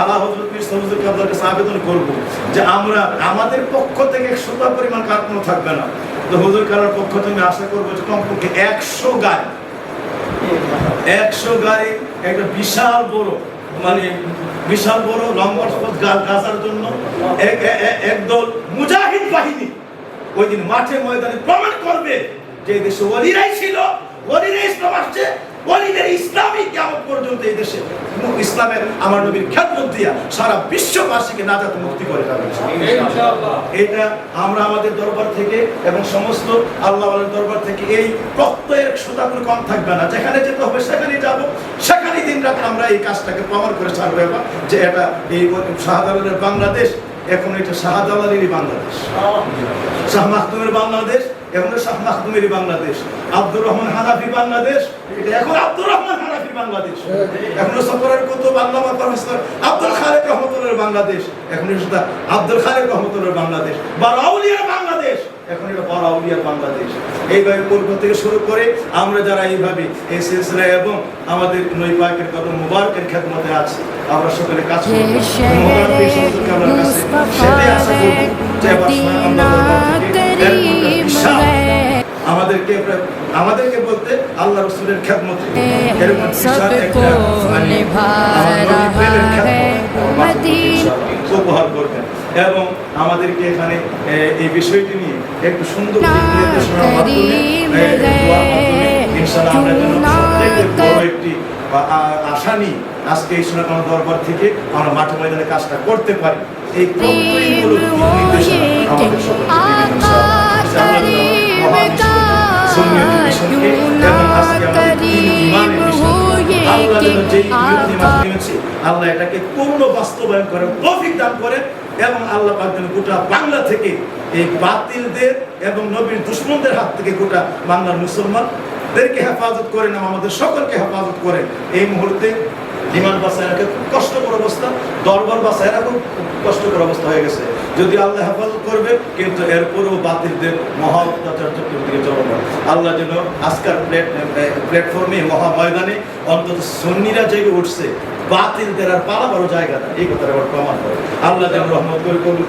আল্লাহ হজরত পীর আবেদন করব যে আমরা আমাদের পক্ষ থেকে শত পরিমাণ কারণ থাকবে না। তো হুজুর কালার পক্ষ থেকে আশা করব যে কমপক্ষে একশো গাড়ি একশো গাড়ি একটা বিশাল বড় মানে বিশাল বড় লম্বা সবুজ গাছ গাছার জন্য একদল মুজাহিদ বাহিনী ওই দিন মাঠে ময়দানে প্রমাণ করবে যে দেশে ওলিরাই ছিল, ওলিরাই ইসলাম আসছে ওলিদের কেমন পর্যন্ত এই দেশে? ইসলামের আমার নবীর খ্যাতমত দিয়া সারা বিশ্ববাসীকে নাজাত মুক্তি করে যাবে এটা আমরা আমাদের দরবার থেকে এবং সমস্ত আল্লাহ দরবার থেকে এই প্রত্যয়ের সুতা কোনো কম থাকবে না। যেখানে যেতে হবে সেখানেই যাব। সেখানেই দিন রাত আমরা এই কাজটাকে প্রমাণ করে ছাড়বো। এবার যে এটা এই শাহজালালের বাংলাদেশ এখন এটা শাহজালালেরই বাংলাদেশ। শাহ মাহতুমের বাংলাদেশ, এখন শাহ মাহতুমেরই বাংলাদেশ। আব্দুর রহমান হানাফি বাংলাদেশ, এখন আব্দুর রহমান হানাফি বাংলাদেশ। এখন সফরের কত বাংলা প্রফেসর? আব্দুল খালেক রহমতুল্লাহ বাংলাদেশ, এখন সেটা আব্দুল খালেক রহমতুল্লাহ বাংলাদেশ। বারাউলিয়ার বাংলাদেশ, এখন এটা বারাউলিয়ার বাংলাদেশ। এইভাবে পূর্ব থেকে শুরু করে আমরা যারা এইভাবে এই সিলসিলা এবং আমাদের নই পাকের কত মুবারকের খেদমতে আছে আমরা সকলে কাজ আমাদেরকে আমাদেরকে বলতে আল্লাহ রসুলের উপহার করবেন। এবং আমাদেরকে এখানে এই বিষয়টি নিয়ে একটু সুন্দর মাধ্যমে আমরা একটি আ- আ- আশা আজকে এই সোনাকান দরবার থেকে আমরা মাঠে ময়দানে কাজটা করতে পারি। এই আমাদের সকলকে আল্লাহ এটাকে পূর্ণ বাস্তবায়ন করেন তৌফিক দান করেন এবং আল্লাহ গোটা বাংলা থেকে এই বাতিলদের এবং নবীর দুশ্মনদের হাত থেকে গোটা বাংলার মুসলমানদেরকে হেফাজত করেন এবং আমাদের সকলকে হেফাজত করেন। এই মুহূর্তে বিমান বাসায় রাখা খুব কষ্টকর অবস্থা, দরবার বাসায় খুব কষ্টকর অবস্থা হয়ে গেছে। যদি আল্লাহ হেফাজত করবে, কিন্তু এরপরেও বাতিলদের মহা অত্যাচার চতুর্দিকে চলমান আল্লাহ যেন আজকাল প্লেট প্ল্যাটফর্মে মহা ময়দানে অন্তত সন্নিরা জেগে উঠছে বাতিলদের আর পালাবারও জায়গা না এই কথাটা আমার প্রমাণ করে। আল্লাহ যেন রহমত করে করুন।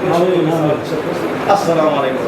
আসসালামু আলাইকুম।